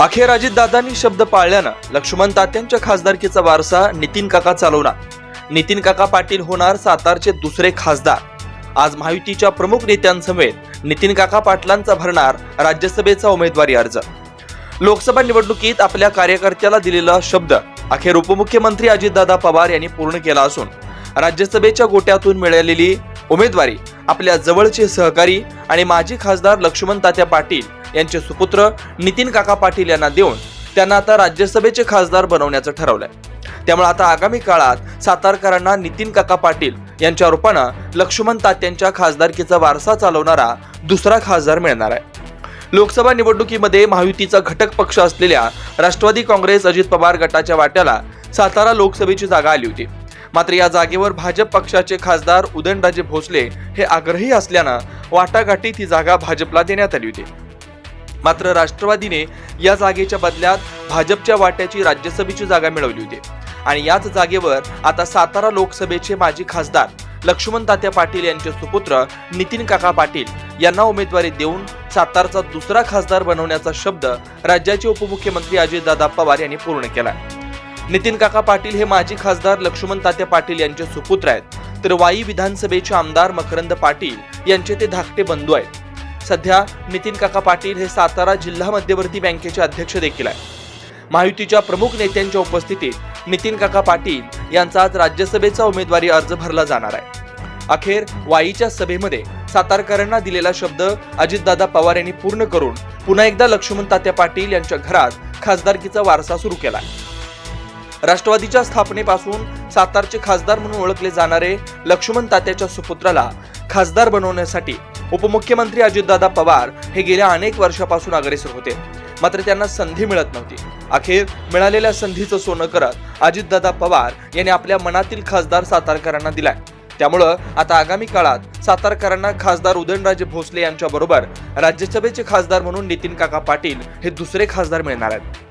अखेर अजितदादांनी शब्द पाळल्यानं लक्ष्मण तात्यांच्या खासदारकीचा वारसा नितीन काका चालवणार. नितीन काका पाटील होणार सातारचे दुसरे खासदार. आज महायुतीच्या प्रमुख नेत्यांसमवेत नितीन काका पाटलांचा भरणार राज्यसभेचा उमेदवारी अर्ज. लोकसभा निवडणुकीत आपल्या कार्यकर्त्याला दिलेला शब्द अखेर उपमुख्यमंत्री अजितदादा पवार यांनी पूर्ण केला असून राज्यसभेच्या गोट्यातून मिळालेली उमेदवारी आपल्या जवळचे सहकारी आणि माजी खासदार लक्ष्मण तात्या पाटील यांचे सुपुत्र नितीन काका पाटील यांना देऊन त्यांना आता राज्यसभेचे खासदार बनवण्याचं ठरवलंय. त्यामुळे आता आगामी काळात सातारकरांना नितीन काका पाटील यांच्या रूपानं लक्ष्मण तात्यांच्या खासदारकीचा वारसा चालवणारा दुसरा खासदार मिळणार आहे. लोकसभा निवडणुकीमध्ये महायुतीचा घटक पक्ष असलेल्या राष्ट्रवादी काँग्रेस अजित पवार गटाच्या वाट्याला सातारा लोकसभेची जागा आली होती. मात्र या जागेवर भाजप पक्षाचे खासदार उदयनराजे भोसले हे आग्रही असल्यानं वाटाघाटीत ही जागा भाजपला देण्यात आली होती. मात्र राष्ट्रवादीने या जागेच्या बदल्यात भाजपच्या वाट्याची राज्यसभेची जागा मिळवली होती. आणि याच जागेवर आता सातारा लोकसभेचे माजी खासदार लक्ष्मण तात्या पाटील यांचे सुपुत्र नितीन काका पाटील यांना उमेदवारी देऊन सातारचा दुसरा खासदार बनवण्याचा शब्द राज्याचे उपमुख्यमंत्री अजितदादा पवार यांनी पूर्ण केला. नितीन काका पाटील हे माजी खासदार लक्ष्मण तात्या पाटील यांचे सुपुत्र आहेत. तर वाई विधानसभेचे आमदार मकरंद पाटील यांचे ते धाकटे बंधू आहेत. सध्या नितीन काका पाटील हे सातारा जिल्हा मध्यवर्ती बँकेचे अध्यक्ष देखील आहेत. महायुतीच्या प्रमुख नेत्यांच्या उपस्थितीत नितीन काका पाटील यांचा आज राज्यसभेचा उमेदवारी अर्ज भरला जाणार आहे. अखेर वाईच्या सभेमध्ये सातारकरांना दिलेला शब्द अजितदादा पवार यांनी पूर्ण करून पुन्हा एकदा लक्ष्मण तात्या पाटील यांच्या घरात खासदारकीचा वारसा सुरू केला राष्ट्रवादीच्या स्थापनेपासून सातारचे खासदार म्हणून ओळखले जाणारे लक्ष्मण तात्याच्या सुपुत्राला खासदार बनवण्यासाठी उपमुख्यमंत्री अजितदादा पवार हे गेल्या अनेक वर्षापासून अग्रेसर होते. मात्र त्यांना संधी मिळत नव्हती. अखेर मिळालेल्या संधीचं सोनं करत अजितदादा पवार यांनी आपल्या मनातील खासदार सातारकरांना दिलाय. त्यामुळं आता आगामी काळात सातारकरांना खासदार उदयनराजे भोसले यांच्याबरोबर राज्यसभेचे खासदार म्हणून नितीन काका पाटील हे दुसरे खासदार मिळणार आहेत.